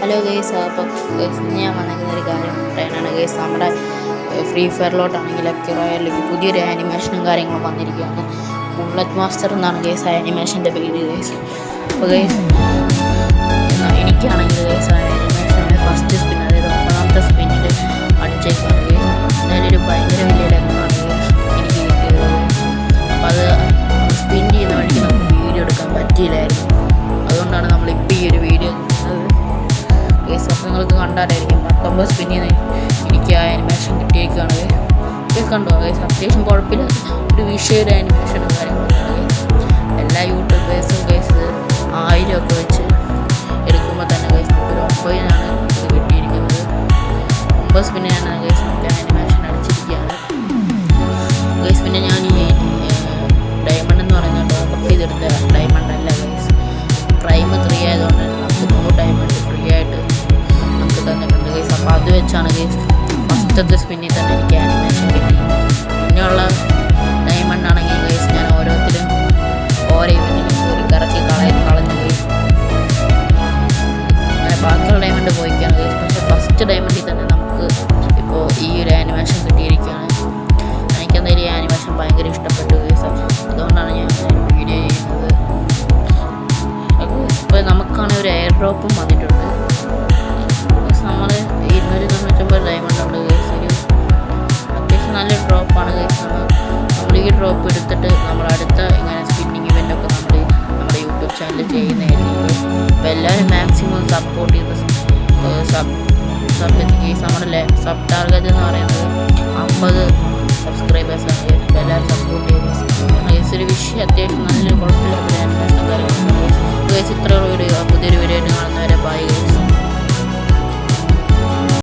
Hello guys അപ്പം guys ഞാൻ വന്നിരിക്കുന്ന ഒരു കാര്യം പറയാനാണ്. ഗേസ് നമ്മുടെ ഫ്രീ ഫയറിലോട്ടാണെങ്കിലൊക്കെ റോയലിലേക്ക് പുതിയൊരു ആനിമേഷനും കാര്യങ്ങളും വന്നിരിക്കുകയാണ്. ബുള്ളറ്റ് മാസ്റ്റർ എന്നാണ് ഗേസ് ആനിമേഷന്റെ പേര് ഗേസ്. അപ്പോൾ ഗേസ് എനിക്കാണെങ്കിൽ ഗേസ് ആനിമേഷന്റെ ഫസ്റ്റ് സ്പിൻ അതായത് ഒന്നാമത്തെ സ്പിന്നിൽ അടിച്ചേക്കാണ് ഗേസ്. അതിലൊരു ഭയങ്കര വലിയ ഗേസ് എനിക്ക് കിട്ടിയത്. അപ്പോൾ അത് സ്പിൻ ചെയ്യുന്ന വഴിക്ക് നമുക്ക് വീഡിയോ എടുക്കാൻ പറ്റിയില്ലായിരുന്നു. അതുകൊണ്ടാണ് നമ്മളിപ്പോൾ ഈ ഒരു വീഡിയോ കേസ് അപ്പോൾ നിങ്ങൾക്ക് കണ്ടാലായിരിക്കും. പത്തൊമ്പത് സ്പിന്നിൽ എനിക്ക് ആ ആനിമേഷൻ കിട്ടിയേക്കാണ്. ഇത് കണ്ടോ കേസ് അത്യാവശ്യം കുഴപ്പമില്ല. ഒരു വിഷയ ഒരു ആനിമേഷനും കാര്യങ്ങളൊക്കെ. എല്ലാ യൂട്യൂബേഴ്സും കേസ് ആയിരം ഒക്കെ വെച്ച് എടുക്കുമ്പോൾ തന്നെ കേസ് ഒരു ഒമ്പതിനാണ് ഇത് കിട്ടിയിരിക്കുന്നത്. ഒമ്പത് സ്പിന്നിനാണ് കേസ് നമുക്ക് ആനിമേഷൻ അടിച്ചിരിക്കുകയാണ്. ഗൈസ് പിന്നെ ഞാൻ ഈ ഡയമണ്ട് എന്ന് പറയുന്നത് ടോപ്പ് ചെയ്തെടുത്ത ഡയമണ്ട് അല്ല ഗൈസ് പ്രൈം ത്രീ ആയതുകൊണ്ട് ഗൈസ് ഫസ്റ്റത്തെ സ്പിന്നിൽ തന്നെ എനിക്ക് ആനിമേഷൻ കിട്ടി. പിന്നെയുള്ള ഡയമണ്ട് ആണെങ്കിൽ ഗൈസ് ഞാൻ ഓരോരുത്തരും ഓരോ ഇവന്റിലും ഒരു കറക്കി കളയ കളഞ്ഞു ഗൈസ് അങ്ങനെ ബാക്കിയുള്ള ഡയമണ്ട് പോയിക്കാണ് ഗൈസ് പക്ഷേ ഫസ്റ്റ് ഡയമണ്ടിൽ തന്നെ നമുക്ക് ഇപ്പോൾ ഈ ഒരു ആനിമേഷൻ കിട്ടിയിരിക്കുകയാണ്. എനിക്കെന്തായാലും ഈ ആനിമേഷൻ ഭയങ്കര ഇഷ്ടപ്പെട്ടു ഗൈസ് അതുകൊണ്ടാണ് ഞാൻ വീഡിയോ ചെയ്യുന്നത്. ഇപ്പോൾ നമുക്കാണെങ്കിൽ ഒരു എയർ ഡ്രോപ്പും വന്നിട്ടുണ്ട്. ഗൈസ് നമ്മുടെ സബ് ടാർഗറ്റ് എന്ന് പറയുന്നത് അമ്പത് സബ്സ്ക്രൈബേഴ്സ് ആണ്. അപ്പോൾ എല്ലാവരും സപ്പോർട്ട് ചെയ്യുന്നത് ഗൈസ് ഒരു വിഷയം അത്യാവശ്യം നല്ലൊരു കുഴപ്പമില്ലാത്ത ആനിമേഷൻ ഗൈസ് ഇത്രയുള്ള വീഡിയോ പുതിയൊരു വീഡിയോ ആയിട്ട് ഗൈസ്